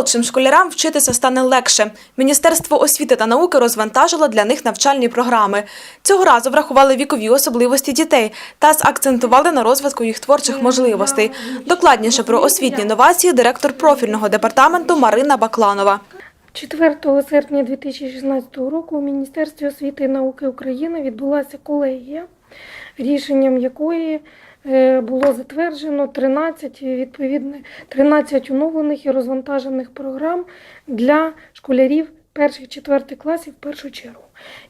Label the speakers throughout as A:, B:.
A: Молодшим школярам вчитися стане легше. Міністерство освіти та науки розвантажило для них навчальні програми. Цього разу врахували вікові особливості дітей та закцентували на розвитку їх творчих можливостей. Докладніше про освітні новації директор профільного департаменту Марина Бакланова.
B: 4 серпня 2016 року у Міністерстві освіти і науки України відбулася колегія, рішенням якої було затверджено 13 відповідно 13 оновлених і розвантажених програм для школярів перших четвертих класів в першу чергу.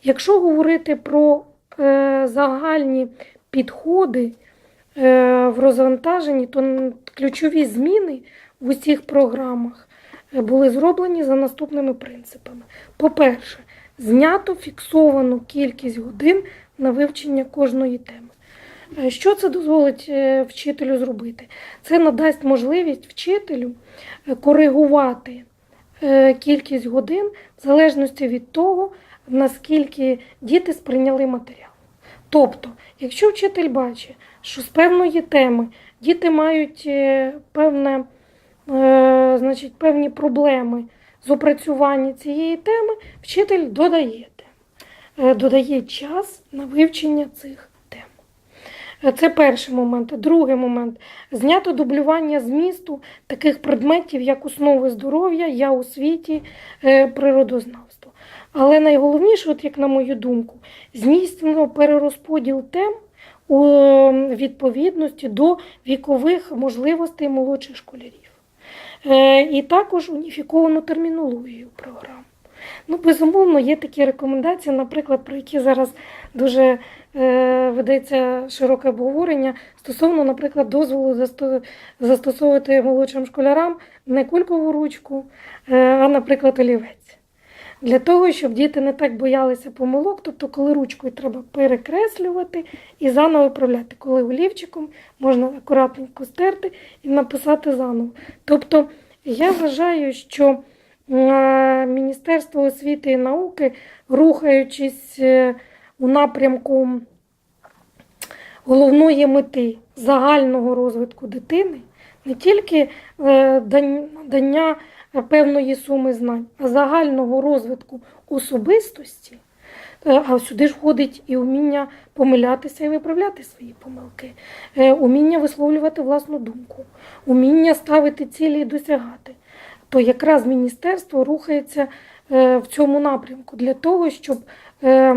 B: Якщо говорити про е, загальні підходи е, в розвантаженні, то ключові зміни в усіх програмах е, були зроблені за наступними принципами. По-перше, знято фіксовану кількість годин на вивчення кожної теми. Що це дозволить е, вчителю зробити? Це надасть можливість вчителю е, коригувати е, кількість годин в залежності від того, наскільки діти сприйняли матеріал. Тобто, якщо вчитель бачить, що з певної теми діти мають певне, значить, певні проблеми з опрацювання цієї теми, вчитель додає, додає час на вивчення цих Це перший момент. Другий момент знято дублювання змісту таких предметів, як основи здоров'я, я у світі, е, природознавство. Але найголовніше, от як на мою думку, здійснено перерозподіл тем у е, відповідності до вікових можливостей молодших школярів. Е, І також уніфіковану термінологію програм. Ну, безумовно, є такі рекомендації, наприклад, про які зараз дуже е, ведеться широке обговорення стосовно, наприклад, дозволу засто- застосовувати молодшим школярам не кулькову ручку, е, а, наприклад, олівець. Для того, щоб діти не так боялися помилок, тобто, коли ручкою треба перекреслювати і заново виправляти, коли олівчиком можна акуратненько стерти і написати заново. Тобто, я вважаю, що Міністерство освіти і науки, рухаючись е, у напрямку головної мети загального розвитку дитини, не тільки е, надання певної суми знань, а загального розвитку особистості. Е, А сюди ж входить і вміння помилятися і виправляти свої помилки, уміння висловлювати власну думку, уміння ставити цілі і досягати. То якраз міністерство рухається е, в цьому напрямку для того, щоб е,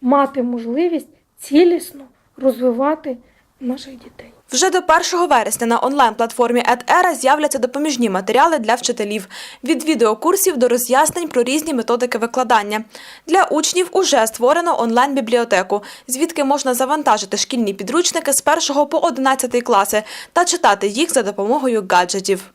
B: мати можливість цілісно розвивати наших дітей.
A: Вже до 1 вересня на онлайн-платформі EdEra з'являться допоміжні матеріали для вчителів від відеокурсів до роз'яснень про різні методики викладання. Для учнів уже створено онлайн-бібліотеку, звідки можна завантажити шкільні підручники з 1 по 11 класи та читати їх за допомогою гаджетів.